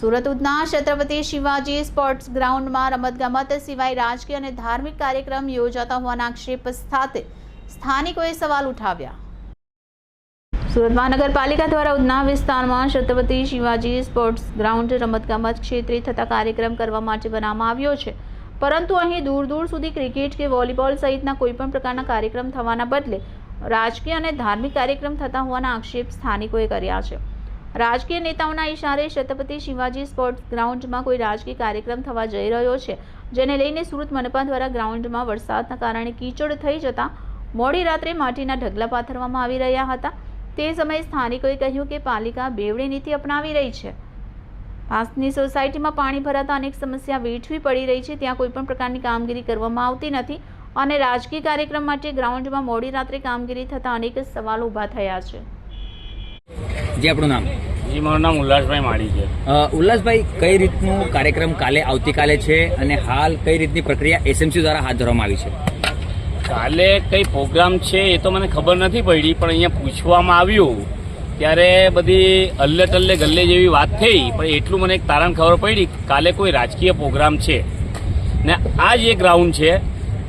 Surat Udhna Chhatrapati Shivaji sports ગ્રાઉન્ડમાં રમતગમત સિવાય રાજકીય અને ધાર્મિક કાર્યક્રમ યોજાતા હોવાના આક્ષેપ સાથે સ્થાનિકોએ સવાલ ઉઠાવ્યા. સુરત મહાનગરપાલિકા દ્વારા ઉધના વિસ્તારમાં છત્રપતિ શિવાજી સ્પોર્ટ્સ ગ્રાઉન્ડ રમતગમત ક્ષેત્રે થતા કાર્યક્રમ કરવા માટે બનાવવામાં આવ્યો છે. પરંતુ અહીં દૂર દૂર સુધી ક્રિકેટ કે વોલીબોલ સહિતના કોઈપણ પ્રકારના કાર્યક્રમ થવાના બદલે રાજકીય અને ધાર્મિક કાર્યક્રમ થતા હોવાના આક્ષેપ સ્થાનિકોએ કર્યા છે. રાજકીય નેતાઓના ઇશારે છત્રપતિ શિવાજી સ્પોર્ટ્સ ગ્રાઉન્ડમાં કોઈ રાજકીય કાર્યક્રમ થવા જઈ રહ્યો છે, જેને લઈને સુરત મનપા દ્વારા ગ્રાઉન્ડમાં વરસાદના કારણે કીચડ થઈ જતા મોડી રાત્રે માટીના ઢગલા પાથરવામાં આવી રહ્યા હતા. તે સમયે સ્થાનિકોએ કહ્યું કે પાલિકા બેવડી નીતિ અપનાવી રહી છે. પાસની સોસાયટીમાં પાણી ભરાતા અનેક સમસ્યા વેઠવી પડી રહી છે, ત્યાં કોઈપણ પ્રકારની કામગીરી કરવામાં આવતી નથી અને રાજકીય કાર્યક્રમ માટે ગ્રાઉન્ડમાં મોડી રાત્રે કામગીરી થતા અનેક સવાલો ઊભા થયા છે. જે આપણું નામ? જી મારું નામ ઉલ્લાસભાઈ માળી છે. ઉલ્લાસભાઈ કઈ રીતનું કાર્યક્રમ કાલે આવતીકાલે છે અને હાલ કઈ રીતની પ્રક્રિયા એસએમસી દ્વારા હાથ ધરવામાં આવી છે? કાલે કઈ પ્રોગ્રામ છે એ તો મને ખબર નથી પડી પણ અહીંયા પૂછવામાં આવ્યું. ત્યારે બધી અલ્લે તલ્લે ગલ્લે જેવી વાત થઈ પણ એટલું મને એક તારણ ખબર પડી કાલે કોઈ રાજકીય પ્રોગ્રામ છે. ને આ જ એક ગ્રાઉન્ડ છે.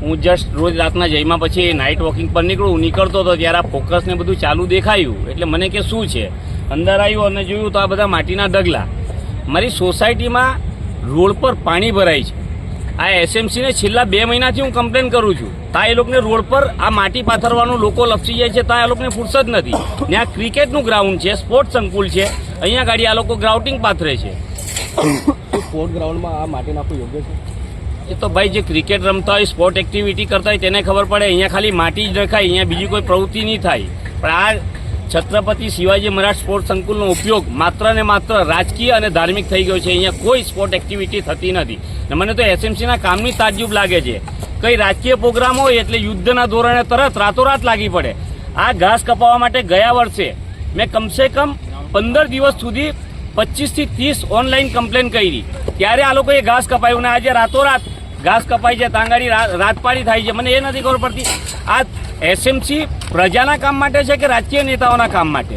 હું જસ્ટ રોજ રાતના જઈમાં પછી નાઇટ વોકિંગ પર નીકળું નીકળતો હતો ત્યારે આ ફોકસ ને બધું ચાલુ દેખાયું. એટલે મને કે શું છે? અંદર આવ્યું અને જોયું તો આ બધા માટીના ઢગલા મારી સોસાયટીમાં રોડ પર પાણી ભરાય છે. આ એસએમસીને છેલ્લા બે મહિનાથી હું કમ્પ્લેન કરું છું. ત્યાં એ લોકોને રોડ પર આ માટી પાથરવાનું લોકો લપસી જાય છે ત્યાં એ લોકોને ફુરસદ નથી. ને આ ક્રિકેટનું ગ્રાઉન્ડ છે સ્પોર્ટ્સ સંકુલ છે. અહીંયા ગાડી આ લોકો ગ્રાઉટિંગ પાથરે છે. સ્પોર્ટ ગ્રાઉન્ડમાં આ માટી નાખવું યોગ્ય છે? એ તો ભાઈ જે ક્રિકેટ રમતા હોય સ્પોર્ટ એક્ટિવિટી કરતા હોય તેને ખબર પડે. અહીંયા ખાલી માટી જ રખાય અહીંયા બીજી કોઈ પ્રવૃત્તિ નહીં થાય. પણ આ છત્રપતિ શિવાજી મહારાજ સ્પોર્ટ સંકુલનો ઉપયોગ માત્ર ને માત્ર રાજકીય અને ધાર્મિક થઈ ગયો છે. અહીંયા કોઈ સ્પોર્ટ એક્ટિવિટી થતી નથી. ને મને તો એસએમસીના કામની તાજુબ લાગે છે. કઈ રાજકીય પ્રોગ્રામ હોય એટલે યુદ્ધના ધોરણે તરત રાતોરાત લાગી પડે. આ ઘાસ કપાવવા માટે ગયા વર્ષે મેં કમસે કમ પંદર દિવસ સુધી પચીસથી ત્રીસ ઓનલાઈન કમ્પ્લેન કરી. ત્યારે આ લોકોએ ઘાસ કપાયું ને આજે રાતોરાત ઘાસ કપાય છે તાંગાડી રાતપાડી થાય છે. મને એ નથી ખબર પડતી. આ એસએમસી પ્રજાના કામ માટે છે કે રાજકીય નેતાઓના કામ માટે?